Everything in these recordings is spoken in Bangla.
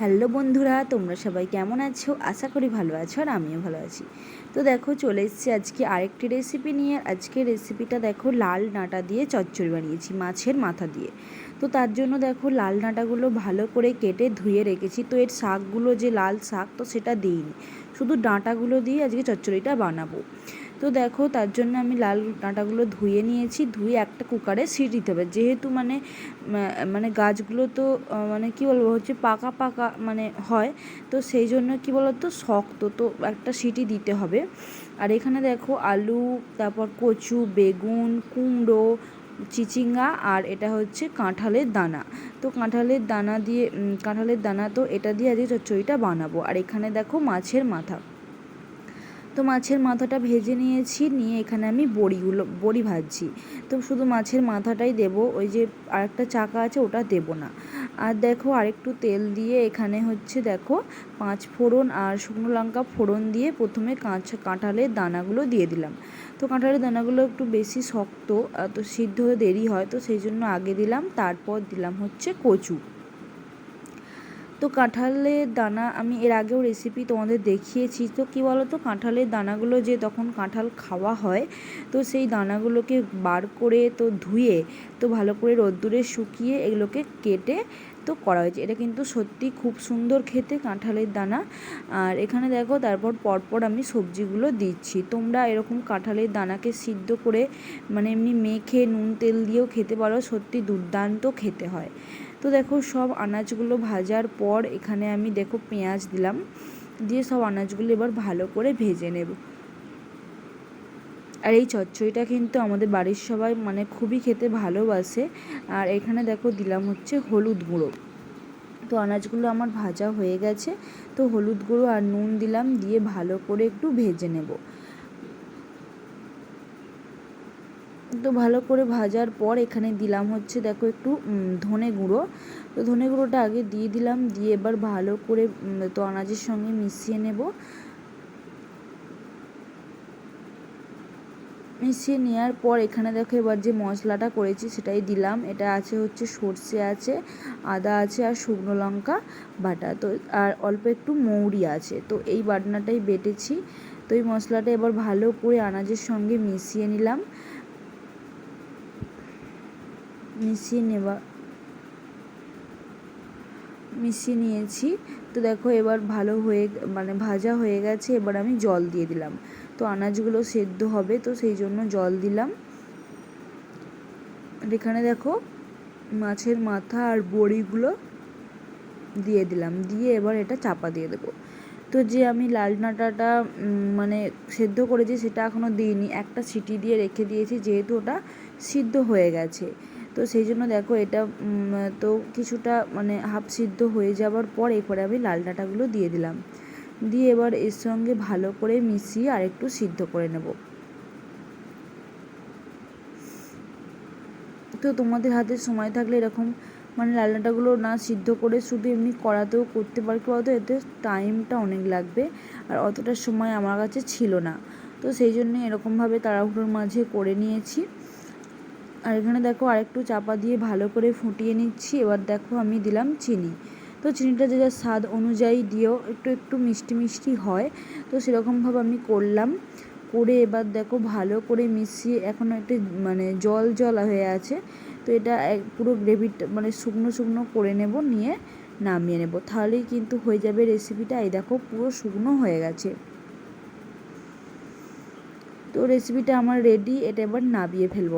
হ্যালো বন্ধুরা, তোমরা সবাই কেমন আছো? আশা করি ভালো আছো আর আমিও ভালো আছি। তো দেখো, চলে এসেছি আজকে আরেকটি রেসিপি নিয়ে। আজকে রেসিপিটা দেখো, লাল ডাঁটা দিয়ে চচ্চড়ি বানিয়েছি, মাছের মাথা দিয়ে। তো তার জন্য দেখো, লাল ডাঁটাগুলো ভালো করে কেটে ধুয়ে রেখেছি। তো এর শাকগুলো যে লাল শাক, তো সেটা দিইনি। শুধু ডাঁটাগুলো দিয়ে আজকে চচ্চড়িটা বানাবো। তো দেখো, তার জন্য আমি লাল ডাঁটাগুলো ধুয়ে নিয়েছি। ধুয়ে একটা কুকারে সিট দিতে হবে। যেহেতু মানে মানে গাছগুলো তো মানে কী বলব, হচ্ছে পাকা পাকা মানে হয়, তো সেই জন্য কী বলতো, শক্ত তো একটা সিটি দিতে হবে। আর এখানে দেখো আলু, তারপর কচু, বেগুন, কুমড়ো, চিচিঙ্গা আর এটা হচ্ছে কাঁঠালের দানা। তো কাঁঠালের দানা দিয়ে কাঁঠালের দানা তো এটা দিয়ে আজকে চচ্চড়িটা বানাবো। আর এখানে দেখো মাছের মাথা। তো মাছের মাথাটা ভেজে নিয়েছি, নিয়ে এখানে আমি বড়িগুলো, বড়ি ভাজছি। তো শুধু মাছের মাথাটাই দেব, ওই যে আরেকটা চাকা আছে ওটা দেব না। আর দেখো আরেকটু তেল দিয়ে এখানে হচ্ছে দেখো পাঁচ ফোড়ন আর শুকনো লঙ্কা ফোড়ন দিয়ে প্রথমে কাঁচ কাঁঠালের দানাগুলো দিয়ে দিলাম। তো কাঁঠালের দানাগুলো একটু বেশি শক্ত তো সিদ্ধ দেরি হয়, তো সেই জন্য আগে দিলাম, তারপর দিলাম হচ্ছে কচু। তো কাঁঠালের দানা, আমি এর আগেও রেসিপি তোমাদের দেখিয়েছি। তো কী বলো তো কাঁঠালের দানাগুলো যে তখন কাঁঠাল খাওয়া হয়, তো সেই দানাগুলোকে বার করে তো ধুয়ে, তো ভালো করে রোদ্দুরে শুকিয়ে এগুলোকে কেটে তো করা হয়েছে। এটা কিন্তু সত্যি খুব সুন্দর খেতে কাঁঠালের দানা। আর এখানে দেখো, তারপর পরপর আমি সবজিগুলো দিচ্ছি। তোমরা এরকম কাঁঠালের দানাকে সিদ্ধ করে মানে এমনি মেখে নুন তেল দিয়েও খেতে পারো সত্যি দুর্দান্ত খেতে হয়। তো দেখো সব আনাজগুলো ভাজার পর এখানে আমি দেখো পেঁয়াজ দিলাম, দিয়ে সব আনাজগুলো এবার ভালো করে ভেজে নেব। আর এই চচ্চড়িটা কিন্তু আমাদের বাড়ির সবাই মানে খুবই খেতে ভালোবাসে। আর এখানে দেখো দিলাম হচ্ছে হলুদ গুঁড়ো। তো আনাজগুলো আমার ভাজা হয়ে গেছে, তো হলুদ গুঁড়ো আর নুন দিলাম, দিয়ে ভালো করে একটু ভেজে নেব। তো ভালো করে ভাজার পর এখানে দিলাম হচ্ছে, দেখো একটু ধনে গুঁড়ো। তো ধনে গুঁড়োটা আগে দিয়ে দিলাম, দিয়ে এবার ভালো করে তো আনাজের সঙ্গে মিশিয়ে নেব। মিশিয়ে নেওয়ার পর এখানে দেখো এবার যে মশলাটা করেছি সেটাই দিলাম। এটা আছে হচ্ছে সর্ষে আছে, আদা আছে আর শুকনো লঙ্কা বাটা। তো আর অল্প একটু মৌরি আছে। তো এই বাটনাটাই বেটেছি। তো এই মশলাটা এবার ভালো করে আনাজের সঙ্গে মিশিয়ে নিলাম। মিশিয়ে নেওয়া, মিশিয়ে নিয়েছি। তো দেখো এবার ভালো হয়ে মানে ভাজা হয়ে গেছে, এবার আমি জল দিয়ে দিলাম। তো আনাজগুলো সেদ্ধ হবে, তো সেই জন্য জল দিলাম। এখানে দেখো মাছের মাথা আর বড়িগুলো দিয়ে দিলাম। দিয়ে এবার এটা চাপা দিয়ে দেবো। তো যে আমি লাল ডাঁটাটা মানে সেদ্ধ করেছি, সেটা এখনও দিইনি। একটা সিটি দিয়ে রেখে দিয়েছি, যেহেতু ওটা সিদ্ধ হয়ে গেছে। তো সেই জন্য দেখো এটা তো কিছুটা মানে হাফ সিদ্ধ হয়ে যাওয়ার পর এরপরে আমি লাল ডাঁটাগুলো দিয়ে দিলাম। দিয়ে এবার এর সঙ্গে ভালো করে মিশিয়ে আর একটু সিদ্ধ করে নেব। তো তোমাদের হাতে সময় থাকলে এরকম মানে লাল ডাঁটাগুলো না সিদ্ধ করে শুধু এমনি কড়াতেও করতে পারি বলতো এতে টাইমটা অনেক লাগবে আর অতটা সময় আমার কাছে ছিল না। তো সেই জন্য এরকমভাবে তাড়াহুড়োর মাঝে করে নিয়েছি। আর এখানে দেখো আরেকটু চাপা দিয়ে ভালো করে ফুটিয়ে নিচ্ছি। এবার দেখো আমি দিলাম চিনি। তো চিনিটা যে যার স্বাদ অনুযায়ী দিয়েও একটু একটু মিষ্টি মিষ্টি হয়। তো সেরকমভাবে আমি করলাম। করে এবার দেখো ভালো করে মিশিয়ে এখনও একটু মানে জল জল হয়ে আছে। তো এটা পুরো গ্রেভিটা মানে শুকনো শুকনো করে নেব, নিয়ে নামিয়ে নেব। তাহলেই কিন্তু হয়ে যাবে রেসিপিটা এই দেখো পুরো শুকনো হয়ে গেছে। তো রেসিপিটা আমার রেডি এটা এবার নামিয়ে ফেলব।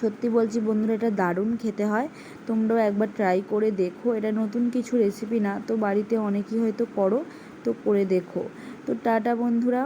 সত্যি বলছি বন্ধুরা, এটা দারুণ খেতে হয়। তোমরাও একবার ট্রাই করে দেখো। এটা নতুন কিছু রেসিপি না, তো বাড়িতে অনেকেই হয়তো করো, তো করে দেখো। তো টাটা বন্ধুরা।